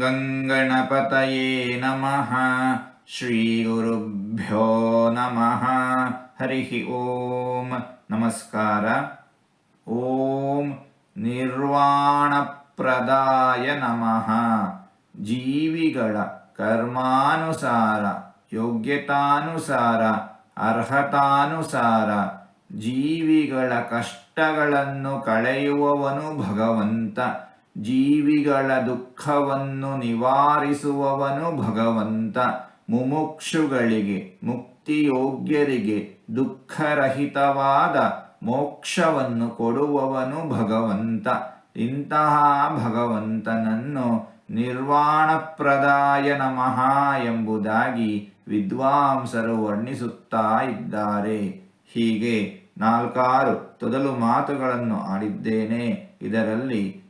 ಗಂಗಣಪತಯೇ ನಮಃ ಶ್ರೀಗುರುಭ್ಯೋ ನಮಃ ಹರಿ ಓಂ ನಮಸ್ಕಾರ ಓಂ ನಿರ್ವಾಣಪ್ರದಾಯ ನಮಃ ಜೀವಿಗಳ ಕರ್ಮಾನುಸಾರ ಯೋಗ್ಯತಾನುಸಾರ ಅರ್ಹತಾನುಸಾರ ಜೀವಿಗಳ ಕಷ್ಟಗಳನ್ನು ಕಳೆಯುವವನು ಭಗವಂತ. ಜೀವಿಗಳ ದುಃಖವನ್ನು ನಿವಾರಿಸುವವನು ಭಗವಂತ. ಮುಮುಕ್ಷುಗಳಿಗೆ, ಮುಕ್ತಿಯೋಗ್ಯರಿಗೆ ದುಃಖರಹಿತವಾದ ಮೋಕ್ಷವನ್ನು ಕೊಡುವವನು ಭಗವಂತ. ಇಂತಹ ಭಗವಂತನನ್ನು ನಿರ್ವಾಣಪ್ರದಾಯ ನಮಃ ಎಂಬುದಾಗಿ ವಿದ್ವಾಂಸರು ವರ್ಣಿಸುತ್ತಾ ಇದ್ದಾರೆ. ಹೀಗೆ ನಾಲ್ಕಾರು ತೊದಲು ಮಾತುಗಳನ್ನು ಆಡಿದ್ದೇನೆ. ಇದರಲ್ಲಿ